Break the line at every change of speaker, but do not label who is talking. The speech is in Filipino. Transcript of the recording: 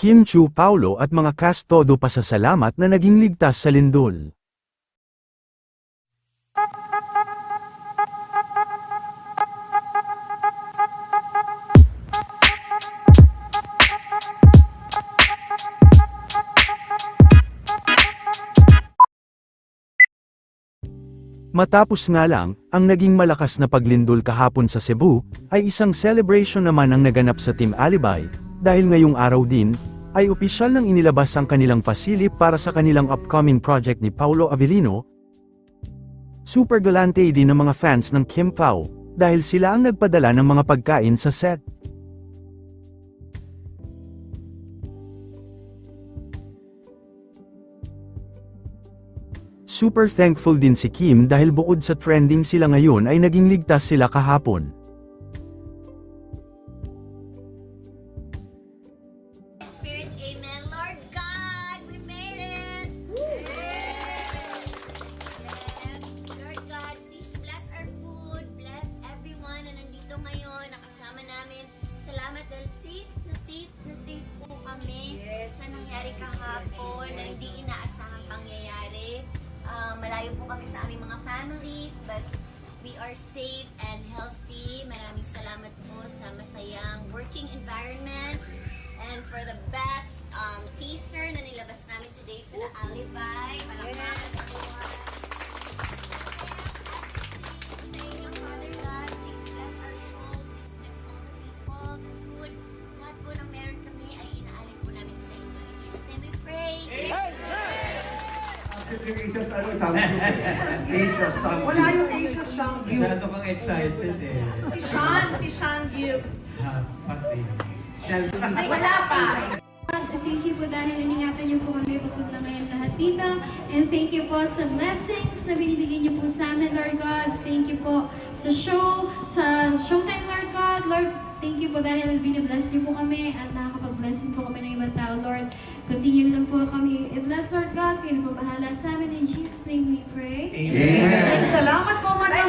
Kim Chu Paulo at mga cast todo pasasalamat na naging ligtas sa lindol. Matapos nga lang, ang naging malakas na paglindol kahapon sa Cebu, ay isang celebration naman ang naganap sa Team Alibay, dahil ngayong araw din, ay opisyal nang inilabas ang kanilang pasilip para sa kanilang upcoming project ni Paulo Avellino. Super galante din ng mga fans ng Kim Pao, dahil sila ang nagpadala ng mga pagkain sa set. Super thankful din si Kim dahil bukod sa trending sila ngayon ay naging ligtas sila kahapon.
Amen. Lord God, we made it! Yes! Lord God, please bless our food, bless everyone na nandito ngayon, nakasama namin. Salamat dahil safe na safe na safe po kami sa nangyari kahapon na hindi inaasahang pangyayari. Ah, malayo po kami sa aming mga families, but we are safe and healthy. Maraming salamat po sa masayang working environment and for the best um, teaser na nilabas namin today for the Alibay. Palakpakan sa buhay. Sa inyo, Father God, please bless our show, please bless all the people, the food. Lahat po ng meron kami ay inaalin po namin sa inyo. In Jesus' name we pray.
Yung Asia sa ano, Samgyup. Asia Samgyup.
Wala yung Asia Shangyu.
Masyado kang excited eh.
Si Sean, si Shangyu.
Sa pati.
Wala pa.
God, Thank you po dahil iningatan niyo po kami bukod na ngayon lahat dito. And thank you po sa blessings na binibigay niyo po sa amin, Lord God. Thank you po sa show, sa showtime, Lord God. Lord, thank you po dahil binibless niyo po kami at nakakapag-blessing po kami ng ibang tao, Lord. Continue lang po kami i-bless, Lord God. Kayo na po bahala sa amin. In Jesus' name we pray.
Amen.
Salamat po, Vivo.